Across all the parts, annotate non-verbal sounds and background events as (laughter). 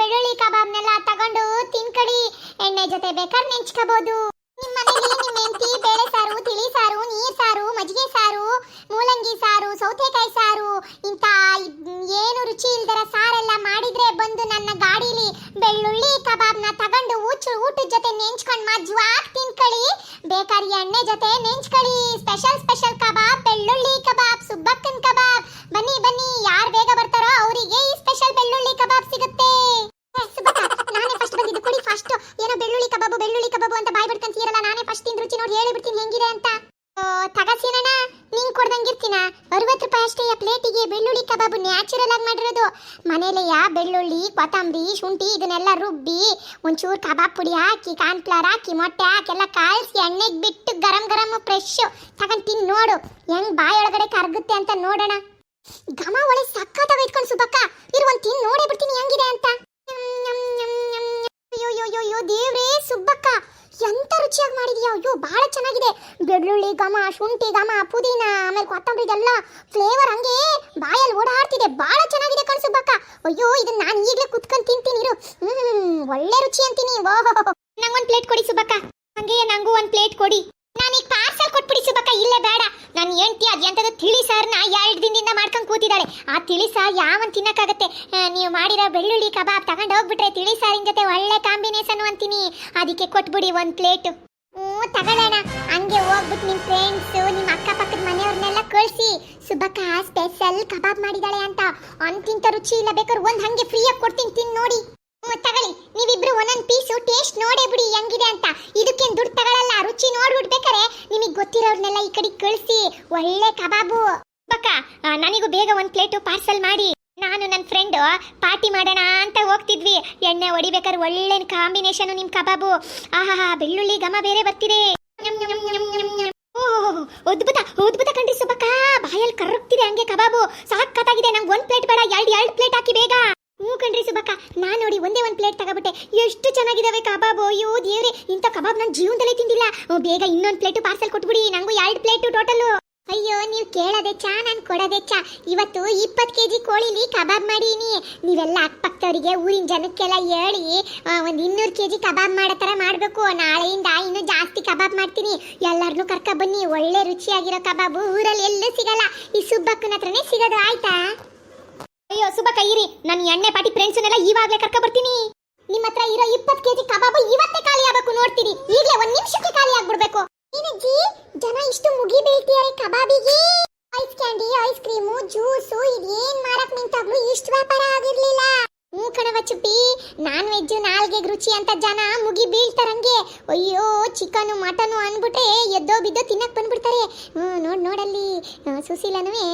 ಬೆಳ್ಳುಳ್ಳಿ ಕಬಾಬ್ನೆಲ್ಲ ತಗೊಂಡು ತಿನ್ಕಡಿ. ಎಣ್ಣೆ ಜೊತೆ ಬೇಕಾದ್ರೆ ನೆಂಚ್ಕೋಬಹುದು ನಿಮ್ಮ ಮನೇಲಿ ನಿಮ್ಮ ಹೆಂಡತಿ, ಬೇಳೆ ಸಾರು, ತಿಳಿ ಸಾರು, ನೀರ್ ಸಾರು, ಮಜ್ಜಿಗೆ ಸಾರು, ಮೂಲಂಗಿ ಸಾರು, ಸೌತೆಕಾಯಿ ಸಾರು ಇಂತ ಏನು ರುಚಿ ಇಲ್ದರ ಸಾರೆಲ್ಲ ಮಾಡಿದ್ರೆ ಬಂದು ನನ್ನ ಗಾಡಿಲಿ ಬೆಳ್ಳುಳ್ಳಿ ಕಬಾಬ್ನ ತಗೊಂಡು ಊಚು, ಊಟದ ಜೊತೆ ನೆಂಚ್ಕೊಂಡು ಮಜ್ವಾಗಿ ತಿನ್ಕಳಿ. ಬೇಕಾದ್ರೆ ಎಣ್ಣೆ ಜೊತೆ ನೆಂಚ್ಕಳಿ. ಸ್ಪೆಷಲ್ ಸ್ಪೆಷಲ್ ಕಬಾಬ್ ಬೆಳ್ಳುಳ್ಳಿ ಕಬಾಬ್ ಸುಬ್ಬಕ್ಕನ್ ಕಬಾಬ್ ಬನ್ನಿ ಬನ್ನಿ ಯಾರು ಬೇಗ ಬರ್ತಾರೋ ಅವರಿಗೆ ಈ ಸ್ಪೆಷಲ್ ಬೆಳ್ಳುಳ್ಳಿ ಕಬಾಬ್ ಸಿಗುತ್ತೆ ಏ, ಸುಬ್ಬಕ್ಕ, ನಾನೇ ಫಸ್ಟ್ ಬಂದಿದ್ದು ಕುಡಿ ಫಸ್ಟ್ ಏನೋ ಬೆಳ್ಳುಳ್ಳಿ ಕಬಾಬು ಬೆಳ್ಳುಳ್ಳಿ ಅಂತ ನಾನೇ ಫಸ್ಟ್ ತಿಂದು ರುಚಿ ನೋಡಿ ಹೇಳಿಬಿಡ್ತೀನಿ, ಹೆಂಗಿದೆ ಅಂತ. ತಗಸೀನಣ್ಣ ನಿಂಗೆ ಕೊಡ್ದಂಗಿರ್ತೀನ? ಅರವತ್ತು ರೂಪಾಯಿ ಅಷ್ಟೇ ಪ್ಲೇಟಿಗೆ ಬೆಳ್ಳುಳ್ಳಿ ಕಬಾಬ್ ನ್ಯಾಚುರಲ್ ಆಗಿ ಮಾಡಿರೋದು. ಮನೇಲೆಯ ಬೆಳ್ಳುಳ್ಳಿ, ಕೊತ್ತಂಬರಿ, ಶುಂಠಿ, ಇದನ್ನೆಲ್ಲ ರುಬ್ಬಿ ಒಂಚೂರು ಕಬಾಬ್ ಪುಡಿ ಹಾಕಿ ಕಾರ್ನ್ಫ್ಲವರ್ ಹಾಕಿ, ಮೊಟ್ಟೆ ಹಾಕಿ, ಎಲ್ಲ ಕಾಯಿಸಿ ಎಣ್ಣೆಗೆ ಬಿಟ್ಟು ಗರಂ ಗರಂ ಫ್ರೆಶ್ ತಗೊಂಡು ತಿನ್ ನೋಡು. ಹೆಂಗ್ ಬಾಯೊಳಗಡೆ ಕರಗುತ್ತೆ ಅಂತ ನೋಡೋಣ. ಘಮ ಒಳ್ಳೆ ಸಕ್ಕತ್ತಾಗಿ ಇಟ್ಕೊಂಡು ಸುಬ್ಬಕ್ಕ, ಇರು ಒಂದು ನೋಡೇ ಬಿಡ್ತೀನಿ ಹೆಂಗಿದೆ ಅಂತ. ಅಯ್ಯೋ ಅಯ್ಯೋ ದೇವ್ರೇ ಸುಬ್ಬಕ್ಕ. ಎಂತ ರುಚಿಯಾಗಿ ಮಾಡಿದ್ಯಾ? ಅಯ್ಯೋ ಬಹಳ ಚೆನ್ನಾಗಿದೆ. ಬೆಳ್ಳುಳ್ಳಿ ಘಮ, ಶುಂಠಿ ಘಮ, ಪುದೀನ, ಆಮೇಲೆ ಕೊತ್ತಂಬರಿ ಇದೆಲ್ಲ ಫ್ಲೇವರ್ ಹಂಗೆ ಬಾಯಲ್ಲಿ ಓಡಾಡ್ತಿದೆ. ಬಹಳ ಚೆನ್ನಾಗಿದೆ ಕಣ್ ಬಕ್ಕ ಅಯ್ಯೋ ಇದನ್ನ ನಾನು ಈಗಲೇ ಕುತ್ಕೊಂಡು ತಿಂತೀನಿ ಇರು. ಒಳ್ಳೆ ರುಚಿ ಅಂತೀನಿ. ಓಹೋ ನಂಗೊಂದು ಪ್ಲೇಟ್ ಕೊಡಿ ಸುಬ್ಬಕ್ಕ. ಹಂಗೆ ನಂಗೂ ಒಂದು ಪ್ಲೇಟ್ ಕೊಡಿ. ನಾನೀಗ ಪಾರ್ಸಲ್ ಕೊಟ್ಬಿಡಿ ಸುಬಕ್ಕ, ಇಲ್ಲೇ ಬೇಡ. ನಾನು ಹೆಂಡ್ತಿ ಅದು ಎಂಥದ್ದು ತಿಳಿ ಸಾರನ್ನ ಎರಡು ದಿನದಿಂದ ಮಾಡ್ಕೊಂಡು ಕೂತಿದ್ದಾಳೆ ಆ ತಿಳಿ ಸಾರ್ ಯಾವನ್ ತಿನ್ನಕ್ಕಾಗತ್ತೆ? ನೀವು ಮಾಡಿರೋ ಬೆಳ್ಳುಳ್ಳಿ ಕಬಾಬ್ ತಗೊಂಡು ಹೋಗ್ಬಿಟ್ರೆ ತಿಳಿ ಸಾರಿನ ಜೊತೆ ಒಳ್ಳೆ ಕಾಂಬಿನೇಷನ್ ಅಂತೀನಿ. ಅದಕ್ಕೆ ಕೊಟ್ಬಿಡಿ ಒಂದು ಪ್ಲೇಟ್ ಹ್ಞೂ, ತಗೊಳ್ಳೋಣ. ಹಂಗೆ ಹೋಗ್ಬಿಟ್ಟು ನಿಮ್ಮ ಫ್ರೆಂಡ್ಸು ನಿಮ್ಮ ಅಕ್ಕಪಕ್ಕದ ಮನೆಯವ್ರನ್ನೆಲ್ಲ ಕಳಿಸಿ. ಸುಬ್ಬಕ್ಕ ಸ್ಪೆಷಲ್ ಕಬಾಬ್ ಮಾಡಿದಾಳೆ ಅಂತ. ಅಂತಿಂತ ರುಚಿ ಇಲ್ಲ ಬೇಕಾದ್ರೆ ಒಂದು ಹಂಗೆ ಫ್ರೀಯಾಗಿ ಕೊಡ್ತೀನಿ, ತಿನ್ ನೋಡಿ. ತಗೊಳ್ಳಿ. ನೀವಿಬ್ರು ಒಂದೊಂದು ಪೀಸು ಟೇಸ್ಟ್ ನೋಡೇ ಬಿಡಿ, ಹೆಂಗಿದೆ ಅಂತ. ಇದಕ್ಕೇನು ದುಡ್ಡು ತಗೊಳಲ್ಲ ರುಚಿ ನೋಡ್ಬಿಡ್ಬೇಕಾರೆ ನಿಮಗೆ ಗೊತ್ತಿರೋರ್ನೆಲ್ಲ ಈ ಕಡೆ ಕಳಿಸಿ, ಒಳ್ಳೆ ಕಬಾಬು. ಬಕ್ಕ ನನಗೂ ಬೇಗ ಒಂದು ಪ್ಲೇಟು ಪಾರ್ಸಲ್ ಮಾಡಿ. ನಾನು ನನ್ನ ಫ್ರೆಂಡು ಪಾರ್ಟಿ ಮಾಡೋಣ ಅಂತ ಹೋಗ್ತಿದ್ವಿ. ಎಣ್ಣೆ ಹೊಡಿಬೇಕಾದ್ರೆ ಒಳ್ಳೆ ಕಾಂಬಿನೇಷನ್ ನಿಮ್ಮ ಕಬಾಬು. ಆಹಾ ಬೆಳ್ಳುಳ್ಳಿ ಗಮ ಬೇರೆ ಬರ್ತಿದೆ. ಅದ್ಭುತ ಅದ್ಭುತ ಕಣ್ರಿ ಸುಬ್ಬಕ್ಕ. ಬಾಯಲ್ಲಿ ಕರ್ರುಗ್ತಿದೆ ಹಂಗೆ ಕಬಾಬು. ಸಾಕತ್ತಾಗಿದೆ ನಂಗೆ ಒಂದು ಪ್ಲೇಟ್ ಬೇಡ, ಎರಡು ಎರಡು ಪ್ಲೇಟ್ ಹಾಕಿ ಬೇಗ. ಕಣ್ರಿ ಸುಬ್ಬಕ್ಕ ನಾ ನೋಡಿ ಒಂದೇ ಒಂದು ಪ್ಲೇಟ್ ತಗೋಬಿಟ್ಟೆ. ಎಷ್ಟು ಚೆನ್ನಾಗಿದಾವೆ ಕಬಾಬ್. ಅಯ್ಯೋ, ದೇವ್ರೆ, ಇಂಥ ಕಬಾಬ್ ನಾನು ಜೀವನದಲ್ಲೇ ತಿಂದಿಲ್ಲ. ಬೇಗ ಇನ್ನೊಂದು ಪ್ಲೇಟು ಪಾರ್ಸಲ್ ಕೊಟ್ಬಿಡಿ. ನಂಗೂ ಎರಡು ಪ್ಲೇಟು ಟೋಟಲು ಅಯ್ಯೋ, ನೀವು ಕೇಳೋದೆ ಚಾ, ನಾನು ಕೊಡದೆ ಚಾ. ಇವತ್ತು ಇಪ್ಪತ್ತು ಕೆ ಜಿ ಕೋಳಿಲಿ ಕಬಾಬ್ ಮಾಡೀನಿ. ನೀವೆಲ್ಲ ಅಕ್ಕಪಕ್ಕದವರಿಗೆ, ಊರಿನ ಜನಕ್ಕೆಲ್ಲ ಹೇಳಿ ಒಂದು ಇನ್ನೂರು ಕೆ ಜಿ ಕಬಾಬ್ ಮಾಡೋ ಥರ ಮಾಡಬೇಕು. ನಾಳೆಯಿಂದ ಇನ್ನೂ ಜಾಸ್ತಿ ಕಬಾಬ್ ಮಾಡ್ತೀನಿ. ಎಲ್ಲರನ್ನೂ ಕರ್ಕ ಬನ್ನಿ ಒಳ್ಳೆ ರುಚಿಯಾಗಿರೋ ಕಬಾಬು ಊರಲ್ಲಿ ಎಲ್ಲೂ ಸಿಗಲ್ಲ. ಈ ಸುಬ್ಬಕ್ಕನ ಹತ್ರನೇ ಸಿಗೋದು, ಆಯ್ತಾ? ಅಯ್ಯೋ ಸುಬ ಇರಿ. ನನ್ನ ಎಣ್ಣೆ ಪಾಟಿ ಫ್ರೆಂಡ್ಸ್ನೆಲ್ಲ ಈವಾಗಲೇ ಕರ್ಕ ಬರ್ತೀನಿ. ನಿಮ್ಮ ಹತ್ರ ಇರೋ ಇಪ್ಪತ್ತು ಕೆಜಿ ಕಬಾಬು ಇವತ್ತೇ ಖಾಲಿ ಆಗಬೇಕು ನೋಡ್ತೀನಿ. ಈಗಲೇ ಒಂದ್ ನಿಮಿಷಕ್ಕೆ ಖಾಲಿ ಆಗ್ಬಿಡ್ಬೇಕು. ಏನಜ್ಜಿ, ಜನ ಇಷ್ಟು ಮುಗಿ ಕಬಾಬಿಗೆ. Ice candy, ice cream, juice, ಇದೇನ್ ಮಾಡಕ್ ನಿಂತಾಗ್ಲೂ ಇಷ್ಟು ವ್ಯಾಪಾರ ಆಗಿರ್ಲಿಲ್ಲ. ಹ್ಞೂ ಕಣವ ಚುಪ್ಪಿ. ನಾನ್ ವೆಜ್ ನಾಲ್ಗೆ ರುಚಿ ಅಂತ ಜನ ಮುಗಿ ಬೀಳ್ತಾರಂಗೆ ಅಯ್ಯೋ, ಚಿಕನು, ಮಟನು ಅನ್ಬಿಟ್ರೆ ಎದ್ದೋ ಬಿದ್ದೋ ತಿನ್ನಕ್ ಬಂದ್ಬಿಡ್ತಾರೆ. ಹ್ಞೂ, ನೋಡ್, ನೋಡಲ್ಲಿ. ಸುಶೀಲನುವೆ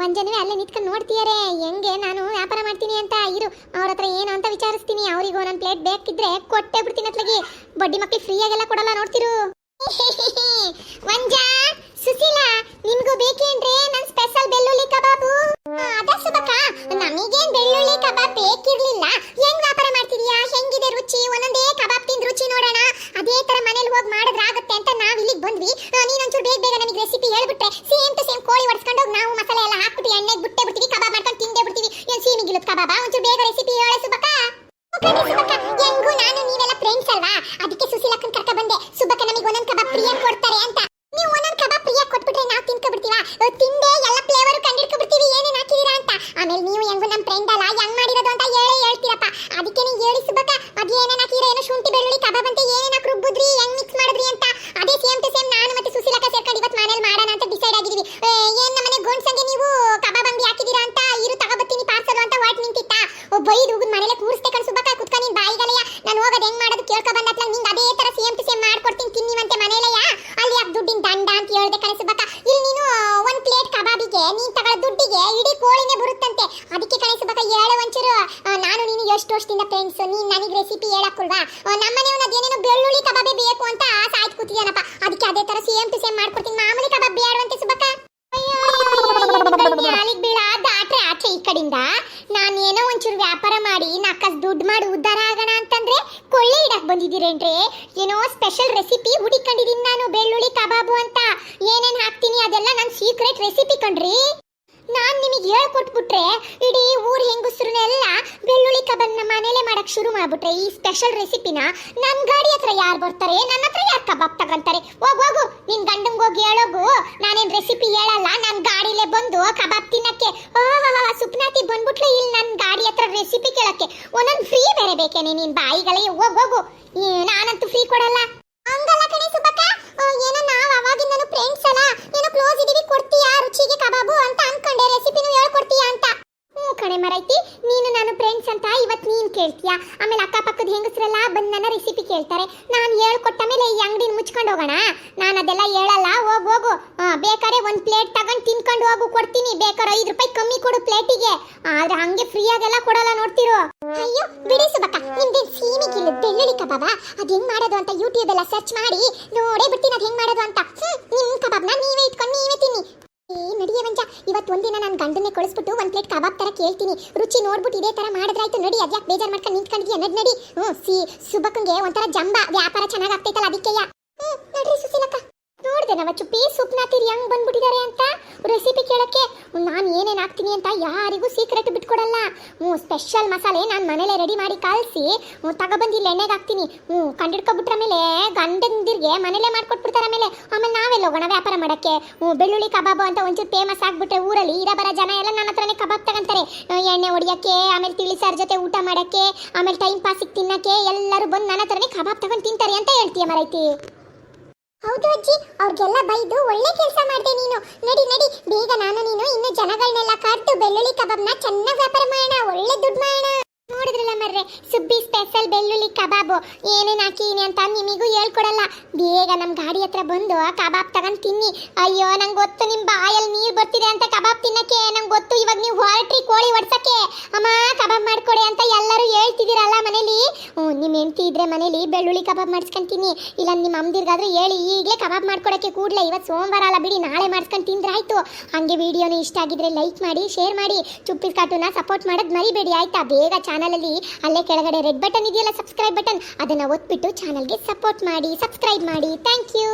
ವಂಜನವೇ ಅಲ್ಲೇ ನಿಂತ್ಕೊಂಡು ನೋಡ್ತೀಯಾರೆ ಹೆಂಗೆ ನಾನು ವ್ಯಾಪಾರ ಮಾಡ್ತೀನಿ ಅಂತ ಇರು. ಅವ್ರ ಹತ್ರ ಏನು ಅಂತ ವಿಚಾರಿಸ್ತೀನಿ. ಅವ್ರಿಗೆ ಒಂದೊಂದು ಪ್ಲೇಟ್ ಬೇಕಿದ್ರೆ ಕೊಟ್ಟೆ ಬಿಡ್ತೀನಿ ಅತ್ಲಾಗಿ ಬಡ್ಡಿ ಮಕ್ಳಿಗೆ ಫ್ರೀಯಾಗೆಲ್ಲ ಕೊಡಲ್ಲ ನೋಡ್ತಿರು. (laughs) ವಂಜ, ಸುಶೀಲ ನಿಮ್ಗೂ ಬೇಕೇನ್ರಿ ನನ್ ಸ್ಪೆಷಲ್ ಬೆಳ್ಳುಳ್ಳಿ ಕಬಾಬು ಅದ ಸುಬಕ ನಮಗೇನ್ ಬೆಳ್ಳುಳ್ಳಿ ಕಬಾಬ್ ಬೇಕಿರ್ಲಿಲ್ಲ ಹೆಂಗ್ ವ್ಯಾಪಾರ ಮಾಡ್ತಿದೀಯಾ ಹೆಂಗಿದೆ ರುಚಿ ಒಂದೊಂದೇ ಕಬಾಬ್ ತಿಂದ್ ರುಚಿ ನೋಡೋಣ ಅದೇ ತರ ಮನೇಲಿ ಹೋಗಿ ಮಾಡಿದ್ರಾಗತ್ತೆ ಅಂತ ನಾವ್ ಇಲ್ಲಿಗೆ ಬಂದ್ವಿ ಆ, ನೀನೊಂಚೂರು ಬೇಗ ಬೇಗ ನಮಗೆ ರೆಸಿಪಿ ಹೇಳ್ಬಿಟ್ರೆ ಸೇಮ್ ಟು ಸೇಮ್ ಕೋಳಿ ಹೊಡ್ಸ್ಕೊಂಡು ಹೋಗಿ ನಾವು ಮಸಾಲೆ ಎಲ್ಲ ಹಾಕ್ಬಿಟ್ಟು ಎಣ್ಣೆಗೆ ಬಿಟ್ಟೆ ಬಿಡ್ತೀವಿ ಕಬಾಬ್ ಮಾಡ್ಕೊಂಡು ತಿಂದೇ ಬಿಡ್ತೀವಿ ಏನ್ ಸೀಮಿಗಿಲತ್ ಕಬಾಬ ಒಂಚೂರು ಬೇಗ ರೆಸಿಪಿ ಹೇಳ ಸುಬಕ ಹೆಂಗೂ ನಾನು ನೀವೆಲ್ಲ ಫ್ರೆಂಡ್ಸ್ ಅಲ್ವಾ ಅದಕ್ಕೆ ಸುಶೀಲಕ್ಕನ್ ಕರ್ಕ ಬಂದೆ ಸುಬ್ಬಕ್ಕ ನಮಗೆ ಒಂದೊಂದು ಕಬಾಬ್ ಫ್ರೀ ಕೊಡ್ತಾರೆ ಅಂತ ನೀವು ಒಂದೊಂದು ಕಬಾಬ್ ಫ್ರೀ ಕೊಟ್ಬಿಟ್ರೆ ನಾವು ತಿನ್ಕೊಬಿಡ್ತೀವ ತಿಂದೆ ಎಲ್ಲ ಫ್ಲೇವರ್ ಕಂಡಿಡ್ಕೊಬಿಡ್ತೀವಿ ಏನೇನ್ ಹಾಕಿದೀರಾ ಅಂತ ಆಮೇಲೆ ನೀವು ಹೆಂಗು ನಮ್ಮ ಫ್ರೆಂಡ್ ಅಲ್ಲ ಹೆಂಗ್ ಮಾಡಿರೋದು ಅಂತ ಹೇಳೇ ಹೇಳ್ತೀರಪ್ಪ ಅದಕ್ಕೆ ನೀವು ಹೇಳಿ ಸುಬ್ಬಕ್ಕ ಅದು ಏನೇನ್ ಹಾಕಿರ ಏನೋ ಶುಂಠಿ ಬೆಳ್ಳುಳ್ಳಿ ಕಬಾಬ್ ಅಂತ ಏನೇನ್ ಹಾಕಿ ರುಬ್ಬಿದ್ರಿ ಹೆಂಗ್ ಮಿಕ್ಸ್ ಮಾಡಿದ್ರಿ ಅಂತ ಅದೇ ಸೇಮ್ ಟು ಸೇಮ್ ನಾನು ಮತ್ತೆ ಸುಶೀಲಕ್ಕ ಸೇರ್ಕೊಂಡು ಇವತ್ತು ಮನೇಲಿ ಮಾಡೋಣ ಅಂತ ಡಿಸೈಡ್ ಆಗಿದೀವಿ ಏ, ಏನ್ ನಮ್ಮನೆ ಗೋಣ್ಸಂಗೆ ನೀವು ಕಬಾಬ್ ಅಂಗಡಿ ಹಾಕಿದೀರಾ ಅಂತ ಇರು ತಗೋಬತ್ತೀನಿ ಪಾರ್ಸಲ್ ಅಂತ ಹೊರಟ್ ನಿಂತಿತ್ತ ಒಬ್ಬ ಐದು ಹುಡುಗನ ಮನೇಲೆ ಕೂರಿಸ್ತೆ ಕಣ್ ಸುಬ್ಬಕ್ಕ ಕುತ್ಕ ನಿನ್ ಬಾಯಿಗಲೆಯ ನಾನು ಹೋಗೋದು ಹೆಂಗ್ ಮಾಡೋದು ಕೇಳ್ಕೊ ಬಂದತ್ಲ ನಿಂಗೆ ಅದೇ ತರ ಸೇಮ್ ಟು ಸೇಮ್ ಮಾಡ್ಕೊಡ್ತೀನಿ ತಿನ್ನಿವಂತೆ ಮನೇಲೆಯ ಅಲ್ಲಿ ಯಾಕೆ ದುಡ್ಡಿನ ದಂಡ ಅಂತ ಹೇಳ್ದೆ ಕಣೆ ಸುಬ್ಬಕ್ಕ ಇಲ್ಲಿ ನೀನು ಒಂದ್ ಪ್ಲೇಟ್ ಕಬಾಬಿಗೆ ನೀನ್ ತಗೊಳ್ಳೋ ದುಡ್ಡಿಗೆ ಇಡೀ ಕೋಳಿನೇ ಬರುತ್ತಂತೆ ಅದಕ್ಕೆ ಕಣೆ ಸುಬ್ಬಕ್ಕ ಹೇಳು ಒಂಚೂರು ಆ, ನಾನು ನೀನು ಎಷ್ಟು ವರ್ಷದಿಂದ ಫ್ರೆಂಡ್ಸ್ ನೀನ್ ನನಗೆ ರೆಸಿಪಿ ಹೇಳಕ್ಕಲ್ವಾ ನಮ್ಮನೆಯವನ ಅದೇನೇನೋ ಬೆಳ್ಳುಳ್ಳಿ ಕಬಾಬೆ ಬೇಕು ಅಂತ ಸಾಯ್ತು ಕೂತಿದ್ದಾನಪ್ಪ ಅದಕ್ಕೆ ಅದೇ ತರ ಸೇಮ್ ಟು ಸೇಮ್ ಮಾಡ್ಕೊಡ್ತೀನಿ ಮಾಮೂಲಿ ಕಬಾಬ್ ಬೇಡವಂತೆ ಸುಬ್ಬಕ್ಕ ಅಯ್ಯೋ, ನಾಲಿಗ್ ಬೀಳ ದಾಟ್ರೆ ಆಚೆ ಈ ಕಡೆಯಿಂದ ನಾನೇನೋ ಒಂಚೂರು ವ್ಯಾಪಾರ ಮಾಡಿ ನಾಲ್ಕಸ್ ದುಡ್ಡು ಮಾಡಿ ಉದ್ಧಾರ ಆಗೋಣ ಅಂತಂದ್ರೆ ಕೊಳ್ಳೆ ಇಡಕ್ ಬಂದಿದ್ದೀರೇನ್ರಿ ಏನೋ ಸ್ಪೆಷಲ್ ರೆಸಿಪಿ ಹುಡಿಕೊಂಡಿದ್ದೀನಿ ನಾನು ಬೆಳ್ಳುಳ್ಳಿ, ಕಬಾಬು ಅಂತ. ಏನೇನು ಹಾಕ್ತೀನಿ ಅದೆಲ್ಲ ನನ್ನ ಸೀಕ್ರೆಟ್ ರೆಸಿಪಿ ಕಣ್ರಿ. ನಾನ್ ನಿಮಗೆ ಹೇಳ್ಕೊಟ್ಬಿಟ್ರೆ ಇಡೀ ಊರ್ ಹೆಂಗುಸ್ರುನೆಲ್ಲ ಬೆಳ್ಳುಳ್ಳಿ ಕಬಾಬ್ನ ಮನೇಲೆ ಮಾಡಕ್ ಶುರು ಮಾಡ್ಬಿಟ್ರೆ ಈ ಸ್ಪೆಷಲ್ ರೆಸಿಪಿನ ನನ್ನ ಗಾಡಿ ಹತ್ರ ಯಾರು ಬರ್ತಾರೆ? ನನ್ನ ಹತ್ರ ಯಾರು ಕಬಾಬ್ ತಗೊಂತಾರೆ? ಹೋಗು ಹೋಗು. ನಿನ್ ಗಂಡಂಗ್ ಹೋಗಿ ಹೇಳೋಗು. ನಾನೇನ್ ರೆಸಿಪಿ ಹೇಳಲ್ಲ. ನನ್ ಗಾಡಿಲೇ ಬಂದು ಕಬಾಬ್ ತಿನ್ನಕ್ಕೆ. ಸುಪ್ನಾತಿ ಬಂದ್ಬಿಟ್ಲೆ ಇಲ್ಲಿ ನನ್ ಗಾಡಿ ಹತ್ರ ರೆಸಿಪಿ ಕೇಳಕ್ಕೆ. ಒಂದೊಂದ್ ಫ್ರೀ ಬೇರೆ ಬೇಕೇನೆ ನಿನ್ ಬಾಯಿಗಳೇ. ಹೋಗೋಗು ಹೋಗು. ನಾನಂತೂ ಫ್ರೀ ಕೊಡಲ್ಲ ಹಂಗಲ್ಲ ಕಣೆ ಸುಬ್ಬಕ್ಕ ಆ, ಏನೋ ನಾವ್ ಅವಾಗಿಂದನು ಫ್ರೆಂಡ್ಸ್ ಅಲ್ಲ ಕ್ಲೋಸ್ ಇದೀವಿ ಕೊಡ್ತೀಯಾ ರುಚಿಗೆ ಕಬಾಬು? ಅಂತ ಅನ್ಕೊಂಡೆ. ರೆಸಿಪಿನೂ ಹೇಳ್ಕೊಡ್ತೀಯಾ ಅಂತ. ಕಣೆ ಮರೈತಿ, ನೀನು ನಾನು ಫ್ರೆಂಡ್ಸ್ ಅಂತ ಇವತ್ತು ನೀನು ಕೇಳ್ತೀಯಾ? ಆಮೇಲೆ ಅಕ್ಕಪಕ್ಕದ ಹೆಂಗಸ್ರೆಲ್ಲ ಬಂದು ನನ್ನ ರೆಸಿಪಿ ಕೇಳ್ತಾರೆ. ನಾನು ಹೇಳ್ಕೊಟ್ಟ ಮೇಲೆ ಈ ಅಂಗಡಿನ ಮುಚ್ಕೊಂಡು ಹೋಗೋಣ? ನಾನು ಅದೆಲ್ಲ ಹೇಳಲ್ಲ, ಹೋಗು ಹೋಗು. ಬೇಕಾದ್ರೆ ಒಂದು ಪ್ಲೇಟ್ ತಗೊಂಡು ತಿನ್ಕೊಂಡು ಹೋಗು, ಕೊಡ್ತೀನಿ. ಬೇಕಾದ್ರೆ ಐದು ರೂಪಾಯಿ ಕಮ್ಮಿ ಕೊಡು ಪ್ಲೇಟಿಗೆ ಆದ್ರೆ ಹಂಗೆ ಫ್ರೀ ಆಗೆಲ್ಲ ಕೊಡಲ್ಲ ನೋಡ್ತಿರು. ಅಯ್ಯೋ, ಬಿಡಿ ಸುಬಕ್ಕ. ನಿಮ್ದೇನ್ ಸೀಮಿಗಿಲ್ಲ ಬೆಳ್ಳುಳ್ಳಿ ಕಬಾಬ. ಅದು ಹೆಂಗೆ ಮಾಡೋದು ಅಂತ ಯೂಟ್ಯೂಬ್ ಎಲ್ಲ ಸರ್ಚ್ ಮಾಡಿ ನೋಡೇ ಬಿಡ್ತೀನಿ, ಅದು ಹೆಂಗೆ ಮಾಡೋದು ಅಂತ. ನಿಮ್ಮ ನಿಮ್ ಕಬಾಬ್ನ ನೀವೇ ಇಟ್ಕೊಂಡು ನೀವೇ ತಿನ್ನಿ. ನಡಿಯೇ ಮಂಜ, ಇವತ್ತು ಒಂದಿನ ನಾನು ಗಂಡನ್ನೇ ಕಳಿಸ್ಬಿಟ್ಟು ಒಂದು ಪ್ಲೇಟ್ ಕಬಾಬ್ ತರ ಕೇಳ್ತೀನಿ. ರುಚಿ ನೋಡ್ಬಿಟ್ಟು ಇದೇ ತರ ಮಾಡಿದ್ರಾಯ್ತು ನಡಿ, ಅದ್ಯಾಕೆ ಬೇಜಾರ್ ಮಾಡ್ಕೊಂಡು ನಿಂತ್ಕೊಂಡಿದ್ಯಾ? ನಡಿ ನಡಿ. ಹ್ಞೂ ಸಿ, ಸುಬ್ಬಕ್ಕಂಗೆ ಒಂಥರ ಜಂಬ. ವ್ಯಾಪಾರ ಚೆನ್ನಾಗ್ ಆಗ್ತೈತಲ್ಲ, ಅದಕ್ಕೆಯ? ಹ್ಞೂ ನಡ್ರಿ ಸುಶೀಲಕ್ಕ. ನೋಡ್ದೆ, ನಮ್ಮ ಚುಪ್ಪಿ ಸುಪ್ನಾತಿರಿ ಹೆಂಗ್ ಬಂದ್ಬಿಟ್ಟಿದ್ದಾರೆ ಅಂತ? ರೆಸಿಪಿ ಕೇಳಕ್ಕೆ ನಾನು ಏನೇನ್ ಹಾಕ್ತೀನಿ ಅಂತ ಯಾರಿಗೂ ಸೀಕ್ರೆಟ್ ಬಿಟ್ಕೊಡಲ್ಲ. ಹ್ಞೂ ಸ್ಪೆಷಲ್ ಮಸಾಲೆ ನಾನು ಮನೇಲೆ ರೆಡಿ ಮಾಡಿ ಕಳಿಸಿ ತಗೊಬಂದು ಇಲ್ಲಿ ಎಣ್ಣೆಗೆ ಹಾಕ್ತೀನಿ. ಹ್ಞೂ ಕಂಡಿಡ್ಕೊಬಿಟ್ರ ಮೇಲೆ, ಗಂಡಂದಿರ್ಗೆ ಮನೇಲೆ ಮಾಡ್ಕೊಟ್ಬಿಡ್ತಾರೆ ಆಮೇಲೆ ಆಮೇಲೆ ನಾವೆಲ್ಲ ಹೋಗೋಣ ವ್ಯಾಪಾರ ಮಾಡಕ್ಕೆ ಹ್ಞೂ ಬೆಳ್ಳುಳ್ಳಿ ಕಬಾಬು ಅಂತ ಒಂಚೂರು ಫೇಮಸ್ ಆಗ್ಬಿಟ್ರೆ ಊರಲ್ಲಿ ಇರ ಬರೋ ಜನ ಎಲ್ಲ ನನ್ನ ಹತ್ರನೇ ಕಬಾಬ್ ತಗೊಂತಾರೆ. ಎಣ್ಣೆ ಹೊಡಿಯೋಕ್ಕೆ, ಆಮೇಲೆ ತಿಳಿ ಸಾರ್ ಜೊತೆ ಊಟ ಮಾಡಕ್ಕೆ, ಆಮೇಲೆ ಟೈಮ್ ಪಾಸಿಗೆ ತಿನ್ನಕ್ಕೆ, ಎಲ್ಲರೂ ಬಂದು ನನ್ನ ಹತ್ರನೇ ಕಬಾಬ್ ತಗೊಂಡು ತಿಂತಾರೆ ಅಂತ ಹೇಳ್ತೀಯ ಮರೈತಿ. ಹೌದು ಅಜ್ಜಿ, ಅವ್ರಿಗೆಲ್ಲ ಬೈದು ಒಳ್ಳೆ ಕೆಲಸ ಮಾಡಿದೆ ನೀನು. ನಡಿ ನಡಿ, ಬೇಗ ನಾನು ನೀನು ಇನ್ನು ಜನಗಳನ್ನೆಲ್ಲ ಕರೆದು ಬೆಳ್ಳುಳ್ಳಿ ಕಬಾಬ್ನ ಚೆನ್ನಾಗಿ ವ್ಯಾಪಾರ ಮಾಡೋಣ, ಒಳ್ಳೆ ದುಡ್ಡು ಮಾಡೋಣ. ನೋಡಿದ್ರಲ್ಲ ಮರ್ರೆ, ಸುಬ್ಬಿ ಸ್ಪೆಷಲ್ ಬೆಳ್ಳುಳ್ಳಿ ಕಬಾಬು. ಏನೇನು ಹಾಕೀನಿ ಅಂತ ನಿಮಿಗೂ ಹೇಳ್ಕೊಡಲ್ಲ. ಬೇಗ ನಮ್ಮ ಗಾಡಿ ಹತ್ರ ಬಂದು ಆ ಕಬಾಬ್ ತಗೊಂಡು ತಿನ್ನಿ. ಅಯ್ಯೋ, ನಂಗೆ ಗೊತ್ತು ನಿಮ್ಮ ಬಾಯಲ್ಲಿ ನೀರು ಬರ್ತಿದೆ ಅಂತ ಕಬಾಬ್ ತಿನ್ನಕ್ಕೆ. ನಂಗೆ ಗೊತ್ತು ಇವಾಗ ನೀವು ಹೊರಟ್ರಿ ಕೋಳಿ ಹೊಡ್ಸಕ್ಕೆ ಅಮ್ಮ, ಕಬಾಬ್ ಮಾಡ್ಕೊಡಿ ಅಂತ ಎಲ್ಲರೂ ಹೇಳ್ತಿದ್ದೀರಲ್ಲ ನಿಮ್ಮ ಹೆಂಡತಿ ಇದ್ರೆ ಮನೇಲಿ ಬೆಳ್ಳುಳ್ಳಿ ಕಬಾಬ್ ಮಾಡ್ಸ್ಕೊಂತೀನಿ. ಇಲ್ಲ ನಿಮ್ಮ ಅಮ್ಮದಿರ್ಗಾದ್ರೆ ಹೇಳಿ, ಈಗಲೇ ಕಬಾಬ್ ಮಾಡ್ಕೊಡೋಕ್ಕೆ ಕೂಡಲೇ. ಇವತ್ತು ಸೋಮವಾರ ಅಲ್ಲ ಬಿಡಿ, ನಾಳೆ ಮಾಡ್ಸ್ಕೊಂಡು ತಿಂದ್ರಾಯ್ತು. ಹಾಗೆ ವಿಡಿಯೋನ ಇಷ್ಟ ಆಗಿದ್ರೆ ಲೈಕ್ ಮಾಡಿ ಶೇರ್ ಮಾಡಿ. ಚುಪ್ಪಿಸ್ ಕಾರ್ಟೂನ ಸಪೋರ್ಟ್ ಮಾಡೋದು ಮರಿಬೇಡಿ, ಆಯ್ತಾ? ಬೇಗ ಚಾನಲಲ್ಲಿ ಅಲ್ಲೇ ಕೆಳಗಡೆ ರೆಡ್ ಬಟನ್ ಇದೆಯಲ್ಲ ಸಬ್ಸ್ಕ್ರೈಬ್ ಬಟನ್ ಅದನ್ನು ಒತ್ಬಿಟ್ಟು ಚಾನಲ್ಗೆ ಸಪೋರ್ಟ್ ಮಾಡಿ ಸಬ್ಸ್ಕ್ರೈಬ್ ಮಾಡಿ. Thank you